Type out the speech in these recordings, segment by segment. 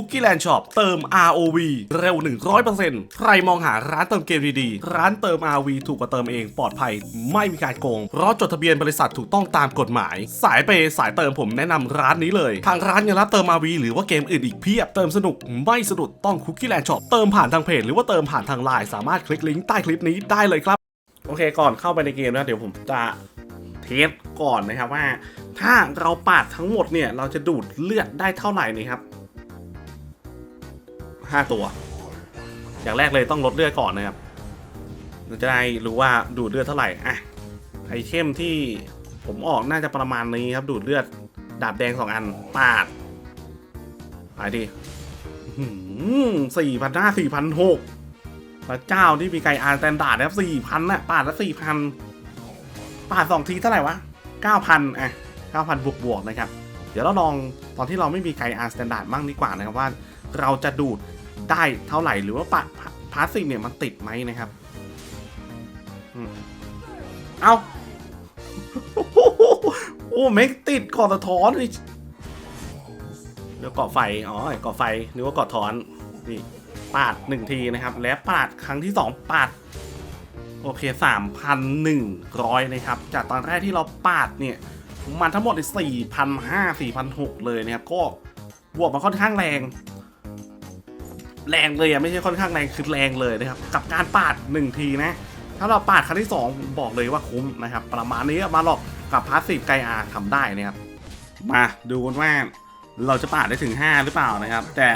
Cookie Land Shop เติม ROV เร็ว 100%ใครมองหาร้านเติมเกมดีๆ ร้านเติม ROV ถูกกว่าเติมเองปลอดภัย ไม่มีการโกง เพราะจดทะเบียนบริษัทถูกต้องตามกฎหมาย สายเปสายเติมผมแนะนำร้านนี้เลย ทางร้านยังรับเติม ROV หรือว่าเกมอื่นอีกเพียบเติมสนุกไม่สะดุดต้อง Cookie Land Shop เติมผ่านทางเพจหรือว่าเติมผ่านทางไลน์สามารถคลิกลิงก์ใต้คลิปนี้ได้เลยครับโอเคก่อนเข้าไปในเกมนะเดี๋ยวผมจะเทสก่อนนะครับว่า ถ้าเราปาดทั้งหมดเนี่ยเราจะดูดเลือดได้เท่าไหร่นะครับ ห้าตัว อย่างแรกเลยต้องลดเลือดก่อนนะครับเราจะได้รู้ว่าดูดเลือดเท่าไหร่อะไอเทมที่ผมออกน่าจะประมาณนี้ครับ ดูดเลือดดาบแดงสองอันปาดไปดิสี่พันห้าสี่พันหกพระเจ้าที่มีไก่อาร์แตนดาร์ดนะครับสี่พันน่ะปาดละสี่พันปาดสองทีเท่าไหร่วะเก้าพันอะเก้าพันบวกบวกนะครับ เดี๋ยวเราลองตอนที่เราไม่มีไก่อาร์สแตนดาร์ดบ้างดีกว่านะครับว่า เราจะดูด ได้เท่าไหร่หรือว่าปะพาสซีฟเนี่ยมันติดไหมนะครับเอาโอ้ไม่ติดก่อสะท้อนเลยเดี๋ยวเกาะไฟ อ๋อเกาะไฟนึกว่าเกาะท้อน นี่ปาดหนึ่งทีนะครับ และปาดครั้งที่สองปาด โอเคสามพันหนึ่งร้อยนะครับ จากตอนแรกที่เราปาดเนี่ย มันทั้งหมดสี่พันห้าสี่พันหกเลยนะครับ ก็บวกมาค่อนข้างแรง แรงเลยอะไม่ใช่ค่อนข้างแรงคือแรงเลยนะครับกับการปาดหนึ่งทีนะถ้าเราปาดครั้งที่สองบอกเลยว่าคุ้มนะครับประมาณนี้มาหลอกกับพาสซีฟไกอาทำได้นะครับมาดูกันว่าเราจะปาดได้ถึง 5 หรือเปล่านะครับ แต่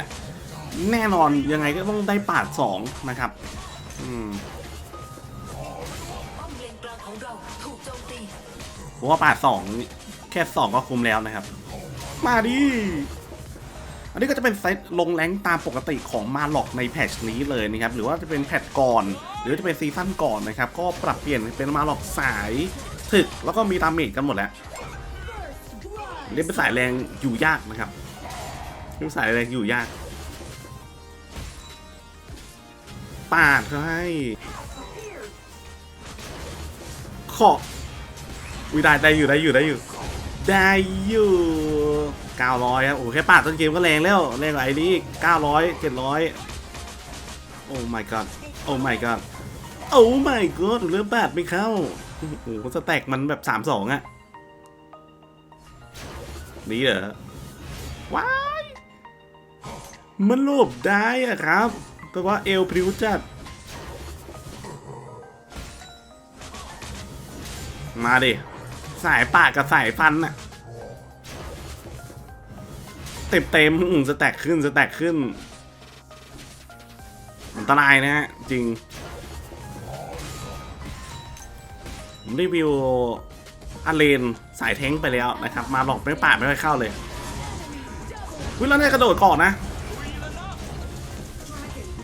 แน่นอนยังไงก็ต้องได้ปาด 2 นะครับอืมเลนกลางของเราถูกโจมตีผมว่าปาด 2 แค่ 2 ก็คุ้มแล้วนะครับ มาดิ อันนี้ก็จะเป็นเซตลงแรงตามปกติของมาหลอกในแพทช์นี้เลยนะครับหรือว่าจะเป็นแพทก่อน หรือจะเป็นซีซั่นก่อนนะครับก็ปรับเปลี่ยนเป็นมาหลอกสายถึกแล้วก็มีดาเมจกันหมดแล้วเรียกเป็นสายแรงอยู่ยากนะครับเรียกเป็นสายแรงอยู่ยากปาดเขาให้ขอวิได้ได้อยู่ได้อยู่ได้อยู่ได้อยู่ 900ครับโอ้แค่ปาดต้นเกมก็แรงแล้วแรงกว่าไอ้นี่900 700 โอ้ my god โอ้ my god โอ้ my god เริ่มปาดไม่เข้าโอ้สแต็กมันแบบ 3-2อะนี่เหรอว้ายมันหลบได้อะครับแปลว่าเอลพริ้วจัดมาดิ สายปากกับสายฟันน่ะ เต็มเต็มๆสแต็กขึ้นสแต็กขึ้นอันตรายนะฮะ จริง ผมรีวิวอาเลนสายเทงไปแล้วนะครับ มาหลอกไม่ป่าไม่ค่อยเข้าเลยวิแล้วเนี่ยกระโดดก่อนนะ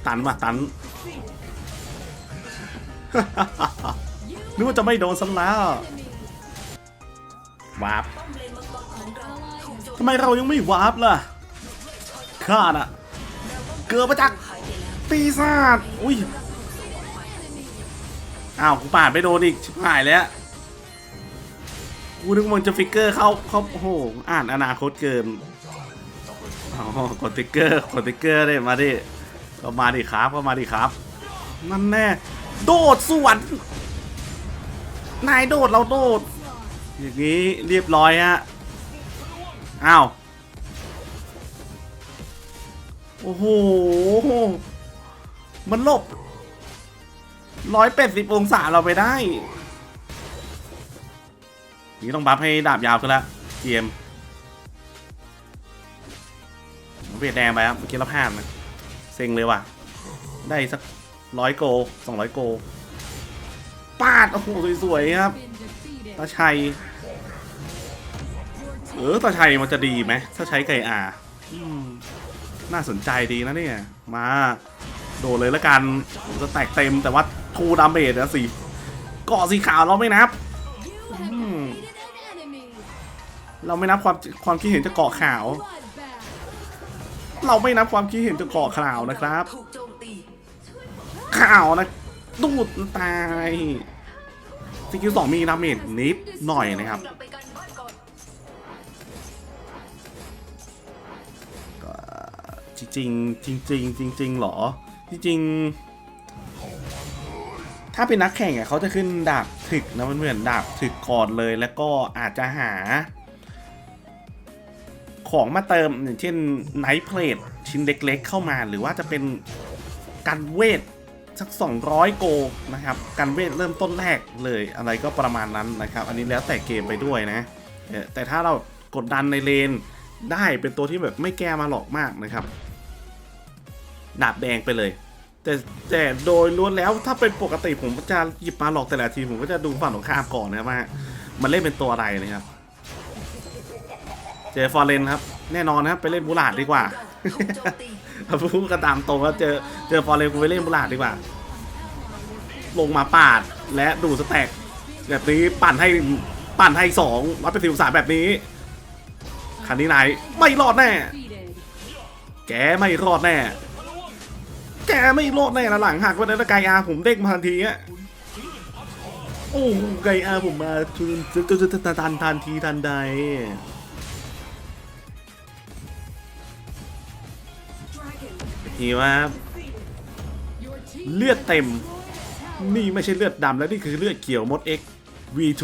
ตันว่ะตันนึกว่าจะไม่โดนซะแล้ววาร์ป ทำไมเรายังไม่วาร์ปล่ะข้าน่ะ เกิดมาจากปีศาจอุ้ยอ้าวกูปาดไม่โดนอีกชิบหายแล้วกูนึกว่ามันจะฟิกเกอร์เข้าเข้าโอ้โหอ่านอนาคตเกินอ๋อกดติ๊กเกอร์กดติ๊กเกอร์ได้มาดิก็มาดิครับก็มาดิครับ นั่นแน่โดดสวนนายโดดเราโดด อย่างนี้เรียบร้อยฮะ อ้าว โอ้โห มันหลบร้อยแปดสิบองศาเราไปได้ นี่ต้องบัฟให้ดาบยาวขึ้นละเกมเวียดแดงไปครับเมื่อกี้เราพลาดนะเซ็งเลยว่ะ ได้สักร้อยโกสองร้อยโกปาด โอ้โห สวย ๆ ครับตาชัย เออตาชัยมันจะดีไหมถ้าใช้ไก่อาน่าสนใจดีนะเนี่ย มาโดดเลยละกันผมจะแตกเต็มแต่ว่าทูดามเมจนะสิเกาะสีขาวเราไม่นับเราไม่นับความความคิดเห็นจะเกาะขาว เราไม่นับความคิดเห็นจะเกาะขาวนะครับขาวนะดูดตายสกิลสองมีดาเมจนิดหน่อยนะครับ กลับไปกันบ้านก่อนก็จริงจริงจริงหรอ จริงถ้าเป็นนักแข่งอะเขาจะขึ้นดาบถึกนะมันเพื่อนดาบถึกก่อนเลยแล้วก็อาจจะหา ของมาเติมอย่างเช่นไนท์เพลทชิ้นเล็กๆเข้ามา หรือว่าจะเป็นการเวทสัก 200 โกนะครับการเวทเริ่มต้นแรกเลยอะไรก็ประมาณนั้นนะครับ อันนี้แล้วแต่เกมไปด้วยนะ แต่ถ้าเรากดดันในเลนได้เป็นตัวที่แบบไม่แก้มาหลอกมากนะครับ ดาบแดงไปเลย แต่แต่โดยล้วนแล้วถ้าเป็นปกติผมจะหยิบมาหลอกแต่ละทีผมก็จะดูฝั่งตรงข้ามก่อนนะครับว่ามันเล่นเป็นตัวอะไรนะครับ เจอฟอร์เรนครับ แน่นอนนะครับไปเล่นบูลาดดีกว่าถ้าพูดกันตามตรงแล้วเจอเจอฟอร์เรนกูไปเล่นบูลาดดีกว่า ลงมาปาดและดูสแต็กแบบนี้ปั่นให้ปั่นให้สองวัดเป็นสิบสามแบบนี้คันนี้ไหนไม่รอดแน่ แกไม่รอดแน่ แกไม่รอดแน่นะหลังหักไปแล้นไกอาผมเด้งมาทันทีอะโอ้ไกอาผมมาจุนจุนจุนจุนทันทันทีทันใดนี่ว่าเลือดเต็ม นี่ไม่ใช่เลือดดำแล้วนี่คือเลือดเขียวมด X V3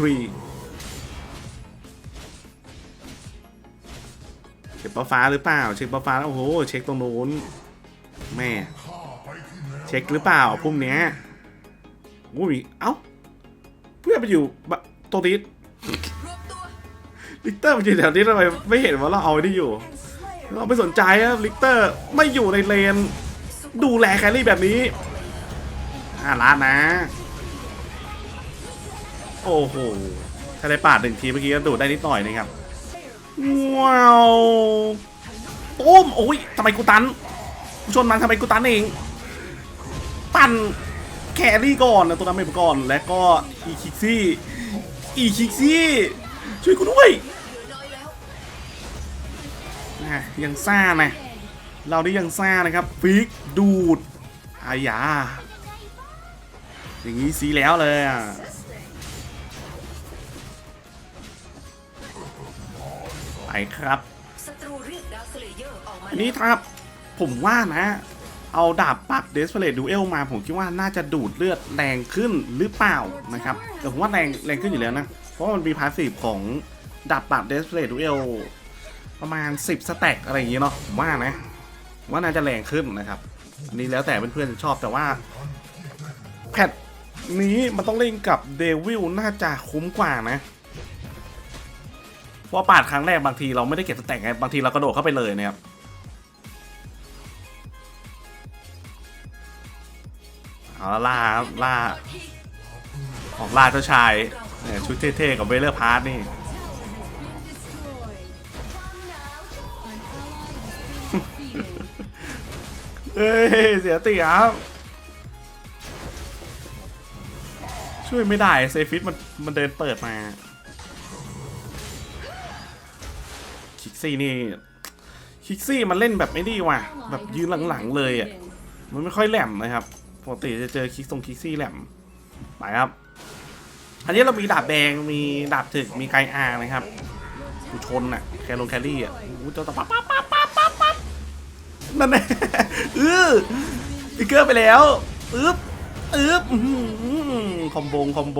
เช็คฟ้าหรือเปล่า เช็คฟ้าโอ้โห เช็คตรงโน้น แม่ ช็คหรือเปล่าพรุ่งเนี้ยอุ้ยเอ้า เพื่อนไปอยู่ตรงนี้รวตัวลิกเตอร์มันอยู่แถวนี้ทำไมไม่เห็นว่าเราเอาไอ้นี่อยู่ เราไม่สนใจอะลิกเตอร์ไม่อยู่ในเลน ดูแลแครี่แบบนี้อ่าล้านนะ โอ้โหถ้าได้ปาดหนึ่งทีเมื่อกี้ก็ดูดได้นิดหน่อยนะครับ ว้าวตุ้มโอ้ยทำไมกูตันกูชนมันทำไมกูตันเอง ตันแครี่ก่อนนะตัวนั้นไม่ก่อน แล้วก็อีคิกซี่อีคิกซี่ช่วยกูด้วยเหลือน้อยแล้วนะยังซ่านะเราได้ยังซ่านะครับฟิกดูดอายา อย่างนี้สีแล้วเลยอะไปครับศัตรูเรียกดาวสเลเยอร์ออกมาอันนี้ครับผมว่านะ เอาดาบปักเดสเพลตดูเอลมา ผมคิดว่าน่าจะดูดเลือดแรงขึ้นหรือเปล่านะครับแต่ผมว่าแรงแรงขึ้นอยู่แล้วนะ เพราะมันมีพาสซีฟของดาบปักเดสเพลตดูเอลประมาณ 10 สแต็กอะไรอย่างงี้เนาะผมว่านะ ว่าน่าจะแรงขึ้นนะครับ อันนี้แล้วแต่เพื่อนๆจะชอบแต่ว่าแพทนี้มันต้องเล่นกับเดวิลน่าจะคุ้มกว่านะเพราะปาดครั้งแรกบางทีเราไม่ได้เก็บสแต็กไงบางทีเรากระโดดเข้าไปเลยนะครับ เอาละล่าครับล่า ของล่าเจ้าชายเนี่ยชุดเท่ๆกับเวเลอร์พาร์ทนี่ เอ้ยเสียตีครับ ช่วยไม่ได้เซฟิตมันมันเดินเปิดมาคิกซี่นี่คิกซี่มันเล่นแบบไม่ดีว่ะ แบบยืนหลังๆเลยอะ มันไม่ค่อยแหลมนะครับ ปกติจะเจอคิกทรงคิกซี่แหลมไปครับ อันนี้เรามีดาบแดงมีดาบถึกมีไกอาร์นะครับกูชนอะแคลงแคลรี่อะอู้เจ้าตาปั๊บปั๊บปั๊บปั๊บปั๊บปั๊บนั่นแหละเออฟิกเกอร์ไปแล้วอึ๊บอึ๊บคอมโบคอมโบ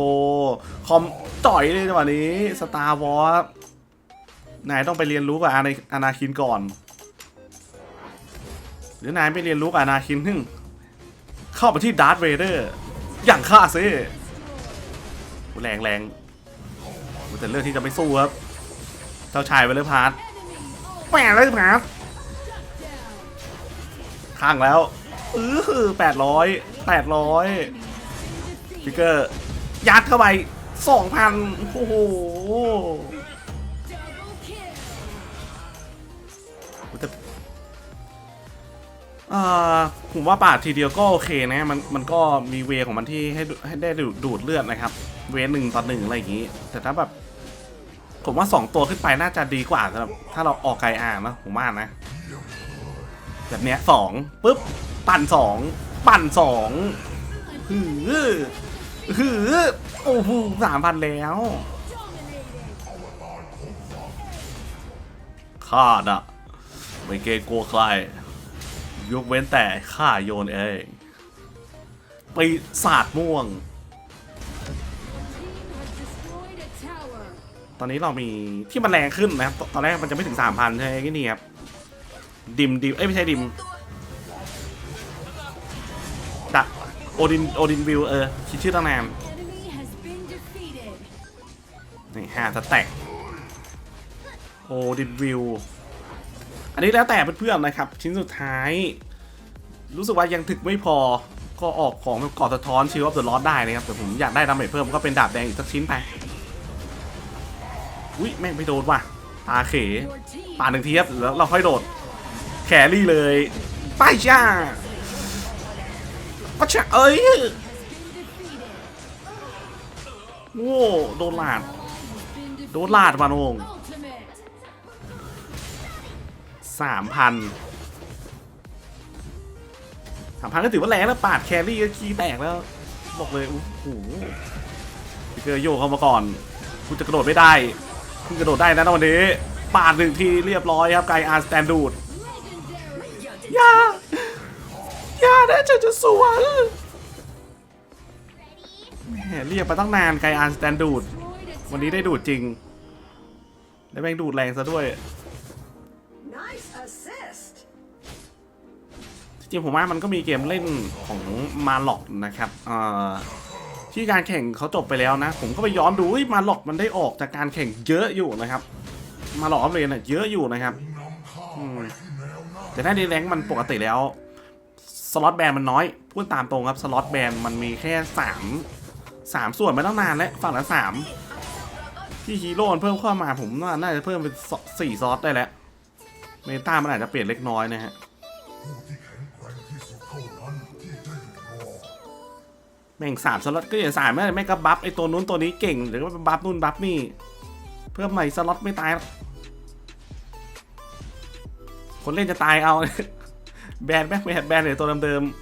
คอมต่อยเลยจังหวะนี้สตาร์วอร์นายต้องไปเรียนรู้กับอานาอนาคินก่อน หรือนายไม่เรียนรู้กับอานาคินทึ่ง เข้าไปที่ดาร์ธเวเดอร์อย่างข้าซิแรงแรงแต่เลือกที่จะไม่สู้ครับ เจ้าชายเวเลอร์พาร์ทแหมเลยพาร์ทข้างแล้วเออแปดร้อยแปดร้อยฟิกเกอร์ ยัดเข้าไปสองพันโอ้โหแต่ ผมว่าปาดทีเดียวก็โอเคนะมันมันก็มีเวของมันที่ให้ให้ได้ดูดเลือดนะครับ เวหนึ่งต่อหนึ่งอะไรอย่างนี้ แต่ถ้าแบบผมว่าสองตัวขึ้นไปน่าจะดีกว่าสำหรับถ้าเราออกไกอ่านนะผมว่านะ แบบเนี้ยสองปุ๊บ ปั่นสองปั่นสองหือหือโอ้โหสามพันแล้วขาดอะไม่เกรงกลัวใคร ยกเว้นแต่ข้าโยนเอง ไปศาจม่วง ตอนนี้เรามีที่มันแรงขึ้นนะครับ ตอนแรกมันจะไม่ถึง 3,000 ใช่ไหมนี่ครับ ดิมดิมเอ้ย ไม่ใช่ดิมดะโอดิน โอดินวิว เออ คิดชื่อตั้งนานนี่ห้าสแต็กโอดินวิว อันนี้แล้วแต่เพื่อนๆนะครับ ชิ้นสุดท้าย รู้สึกว่ายังถึกไม่พอก็ออกของกอดสะท้อนชิลออฟเดอะลอสได้นะครับ แต่ผมอยากได้ดาเมจเพิ่มก็เป็นดาบแดงอีกสักชิ้นไป อุ้ยแม่งไม่โดนว่ะตาเขป่าหนึ่งทีครับแล้วเราค่อยโดดแครี่เลยไปจ้าปะชะเอ้ยโง่โดนลาด โดนลาดมาโนง สามพันสามพันก็ถือว่าแรงแล้วปาดแครี่ก็ขี้แตกแล้ว บอกเลยโอ้โหพี่เกอร์โยกเข้ามาก่อนคุณจะกระโดดไม่ได้คุณกระโดดได้นะวันนี้ปาดหนึ่งทีเรียบร้อยครับไกอาร์สแตนดูดย่าย่านะฉันจะสวนแหมเรียกมาตั้งนานไกอาร์สแตนดูด วันนี้ได้ดูดจริงแล้แม่งดูดแรงซะด้วย จริงผมว่ามันก็มีเกมเล่นของมาล็อกนะครับที่การแข่งเขาจบไปแล้วนะ ผมก็ไปย้อนดูมาล็อกมันได้ออกจากการแข่งเยอะอยู่นะครับ มาล็อกเลนเยอะอยู่นะครับแต่ถ้าในแรงมันปกติแล้วสล็อตแบนมันน้อยพูดตามตรงครับสล็อตแบนมันมีแค่สามสามส่วนมาตั้งนานแล้วฝั่งละสามที่ฮีโร่มันเพิ่มเข้ามาผมว่าน่าจะเพิ่มเป็นสสี่ซอสได้แล้วเมตามันอาจจะเปลี่ยนเล็กน้อยนะฮะ แม่งสามสล็อตก็อย่าสามไม่ได้แม่งก็บัฟไอตัวนู้นตัวนี้เก่งหรือว่าบัฟนู่นบัฟนี่ เพิ่มใหม่สล็อตไม่ตาย คนเล่นจะตายเอา แบนแม่งแบนแบนเลยตัวเดิมๆ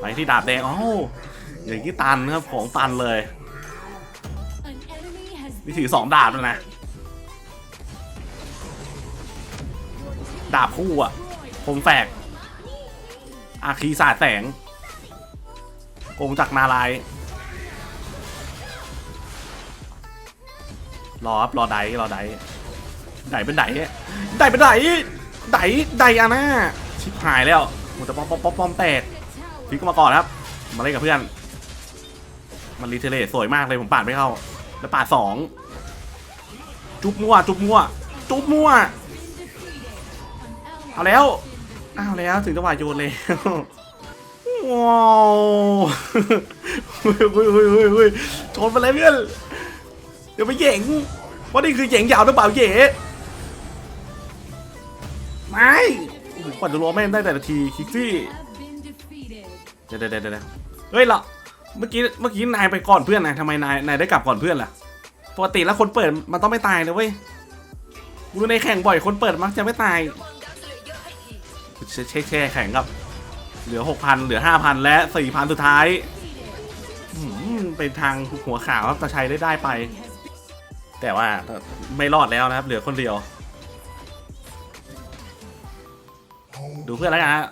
ไปที่ดาบแดงอ๋ออย่างนี้ตันครับของตันเลย An enemy has นี่ถือสองดาบแล้วนะ ดาบคู่อะคมแฝก อาคีสาดแสงโกงจากนาลายรอครับรอไดรอไดไดเป็นไดไดเป็นไดไดไดอาน่าชิบหายแล้วมันจะป้อมป้อมป้อมป้อมแตก a tower. พลิกมาก่อนครับ มาเล่นกับเพื่อน มันรีเทเลตสวยมากเลยผมปาดไม่เข้า แล้วปาดสองจุบมั่ว จุบมั่ว จุบมั่ว เอาแล้ว อ้าวแล้วถึงจังหวะโยนเลยว้าวเฮ้ยเฮ้ยเฮ้ยเฮ้ยชนไปเลยเพื่อนเดี๋ยวไปเหย่งว่านี่คือเหย่งยาวหรือเปล่าเหย่ไม่กว่าจะรัวแม่งได้แต่ละทีคิกซี่เดี๋ยวเดี๋ยวเดี๋ยวเฮ้ยเราเมื่อกี้เมื่อกี้นายไปก่อนเพื่อนนะทำไมนายนายได้กลับก่อนเพื่อนล่ะปกติแล้วคนเปิดมันต้องไม่ตายนะเว้ยดูในแข่งบ่อยคนเปิดมักจะไม่ตาย แช่แข่งกับ เหลือหกพันเหลือห้าพันและสี่พันสุดท้ายเป็นทางหัวขาวครับตาชัยได้ได้ไป แต่ว่าไม่รอดแล้วนะครับ เหลือคนเดียว ดูเพื่อนแล้วกันฮะ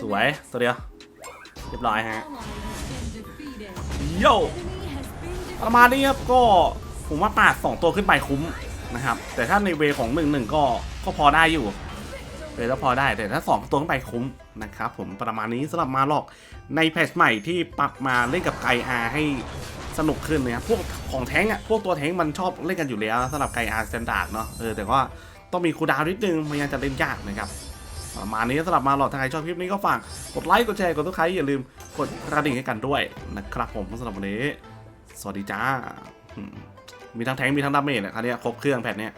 สวยตัวเดียว เรียบร้อยฮะโย Enemy has been ประมาณนี้ครับก็ผมว่าปาดสองตัวขึ้นไปคุ้มนะครับ แต่ถ้าในเวของหนึ่งหนึ่งก็ก็พอได้อยู่ เวก็พอได้แต่ถ้าสองตัวขึ้นไปคุ้มนะครับผมประมาณนี้สำหรับมาหลอกในแพทช์ใหม่ที่ปรับมาเล่นกับไกอาให้สนุกขึ้นนะครับพวกของแท้งอะพวกตัวแท้งมันชอบเล่นกันอยู่แล้วสำหรับไกอาสแตนดาร์ดเนาะเออแต่ว่าต้องมีคูดาวนิดนึงมันยังจะเล่นยากนะครับประมาณนี้สำหรับมาหลอกถ้าใครชอบคลิปนี้ก็ฝากกดไลค์กดแชร์กดติดตามอย่าลืมกดกระดิ่งให้กันด้วยนะครับผมสำหรับวันนี้ สวัสดีจ้า มีทั้งแทงมีทั้งดาเมจอะคราวเนี้ยครบเครื่องแพทเนี้ย